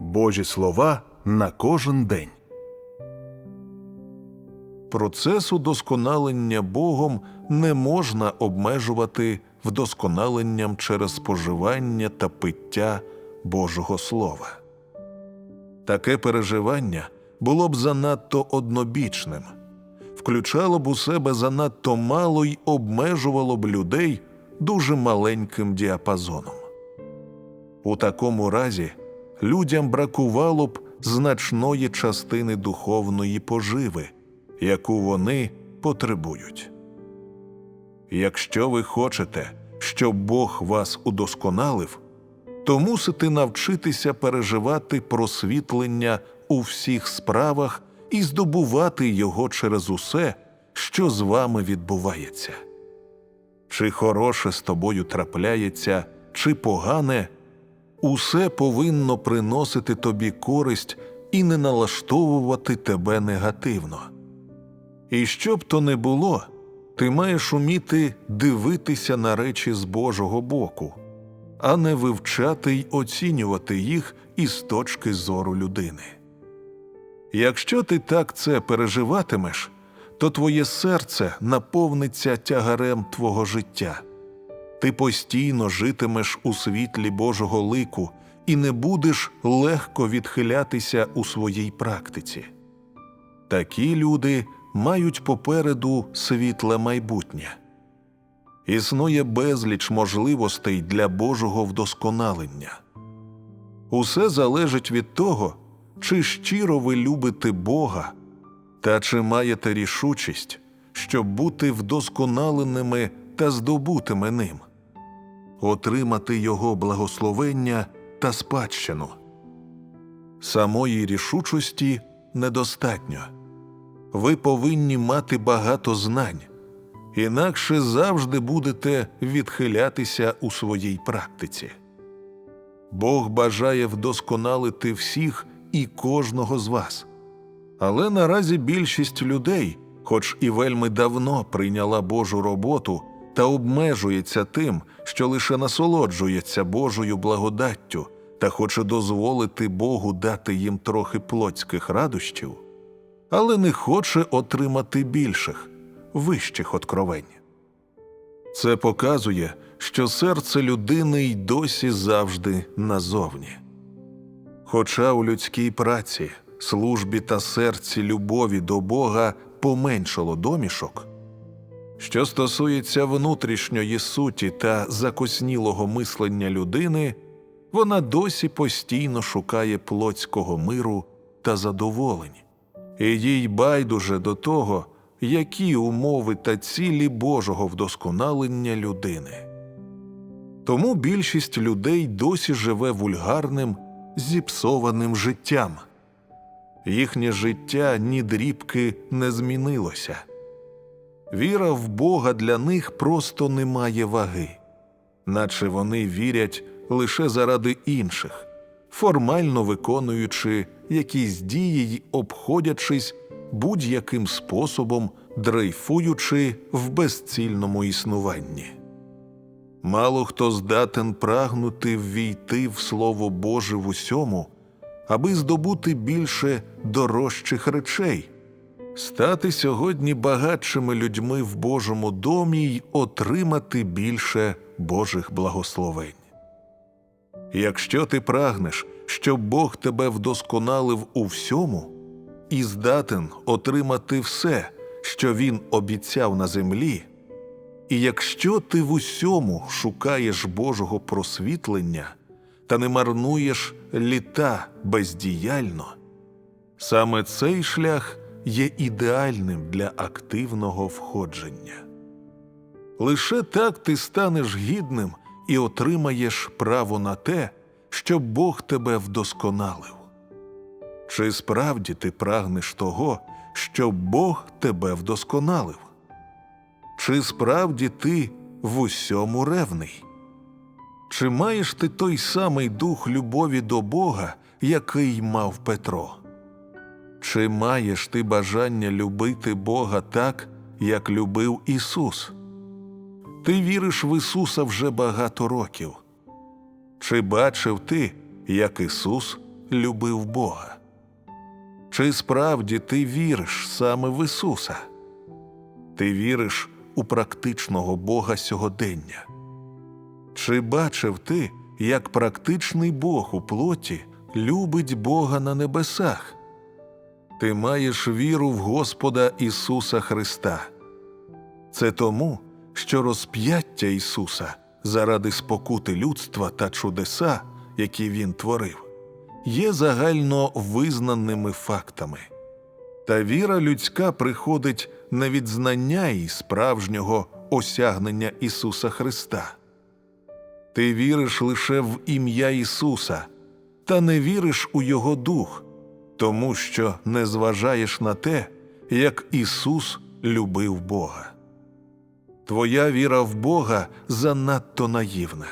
Божі слова на кожен день. Процес удосконалення Богом не можна обмежувати вдосконаленням через споживання та пиття Божого Слова. Таке переживання було б занадто однобічним, включало б у себе занадто мало й обмежувало б людей дуже маленьким діапазоном. У такому разі людям бракувало б значної частини духовної поживи, яку вони потребують. Якщо ви хочете, щоб Бог вас удосконалив, то мусите навчитися переживати просвітлення у всіх справах і здобувати його через усе, що з вами відбувається. Чи хороше з тобою трапляється, чи погане, усе повинно приносити тобі користь і не налаштовувати тебе негативно. І що б то не було, ти маєш уміти дивитися на речі з Божого боку, а не вивчати й оцінювати їх із точки зору людини. Якщо ти так це переживатимеш, то твоє серце наповниться тягарем твого життя. Ти постійно житимеш у світлі Божого лику і не будеш легко відхилятися у своїй практиці. Такі люди мають попереду світле майбутнє. Існує безліч можливостей для Божого вдосконалення. Усе залежить від того, чи щиро ви любите Бога та чи маєте рішучість, щоб бути вдосконаленими та здобутими ним, отримати Його благословення та спадщину. Самої рішучості недостатньо. Ви повинні мати багато знань, інакше завжди будете відхилятися у своїй практиці. Бог бажає вдосконалити всіх і кожного з вас. Але наразі більшість людей, хоч і вельми давно прийняла Божу роботу та обмежується тим, що лише насолоджується Божою благодаттю та хоче дозволити Богу дати їм трохи плотських радощів, але не хоче отримати більших, вищих откровень. Це показує, що серце людини й досі завжди назовні. Хоча у людській праці, службі та серці любові до Бога поменшало домішок, що стосується внутрішньої суті та закоснілого мислення людини, вона досі постійно шукає плотського миру та задоволень, і їй байдуже до того, які умови та цілі Божого вдосконалення людини. Тому більшість людей досі живе вульгарним, зіпсованим життям. Їхнє життя ні дрібки не змінилося. Віра в Бога для них просто не має ваги, наче вони вірять лише заради інших, формально виконуючи якісь дії й обходячись будь-яким способом, дрейфуючи в безцільному існуванні. Мало хто здатен прагнути ввійти в Слово Боже в усьому, аби здобути більше дорожчих речей, стати сьогодні багатшими людьми в Божому домі й отримати більше Божих благословень. Якщо ти прагнеш, щоб Бог тебе вдосконалив у всьому і здатен отримати все, що Він обіцяв на землі, і якщо ти в усьому шукаєш Божого просвітлення та не марнуєш літа бездіяльно, саме цей шлях є ідеальним для активного входження. Лише так ти станеш гідним і отримаєш право на те, щоб Бог тебе вдосконалив. Чи справді ти прагнеш того, щоб Бог тебе вдосконалив? Чи справді ти в усьому ревний? Чи маєш ти той самий дух любові до Бога, який мав Петро? Чи маєш ти бажання любити Бога так, як любив Ісус? Ти віриш в Ісуса вже багато років. Чи бачив ти, як Ісус любив Бога? Чи справді ти віриш саме в Ісуса? Ти віриш у практичного Бога сьогодення? Чи бачив ти, як практичний Бог у плоті любить Бога на небесах? Ти маєш віру в Господа Ісуса Христа. Це тому, що розп'яття Ісуса заради спокути людства та чудеса, які Він творив, є загально визнаними фактами. Та віра людська приходить не від знання і справжнього осягнення Ісуса Христа. Ти віриш лише в ім'я Ісуса, та не віриш у Його дух, тому що не зважаєш на те, як Ісус любив Бога. Твоя віра в Бога занадто наївна.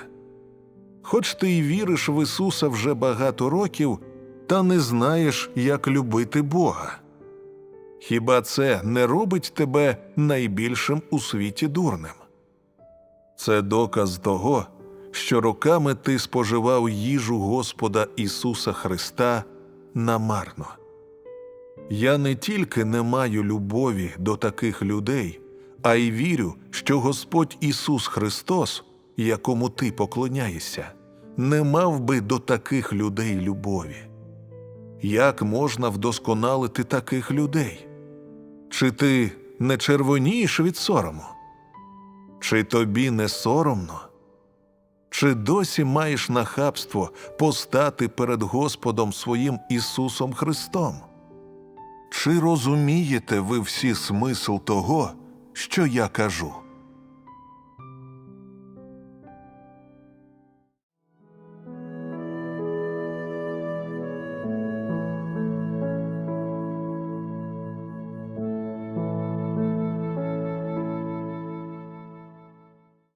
Хоч ти й віриш в Ісуса вже багато років, та не знаєш, як любити Бога. Хіба це не робить тебе найбільшим у світі дурним? Це доказ того, що роками ти споживав їжу Господа Ісуса Христа намарно. Я не тільки не маю любові до таких людей, а й вірю, що Господь Ісус Христос, якому ти поклоняєшся, не мав би до таких людей любові. Як можна вдосконалити таких людей? Чи ти не червонієш від сорому? Чи тобі не соромно? Чи досі маєш нахабство постати перед Господом своїм Ісусом Христом? Чи розумієте ви всі смисл того, що я кажу?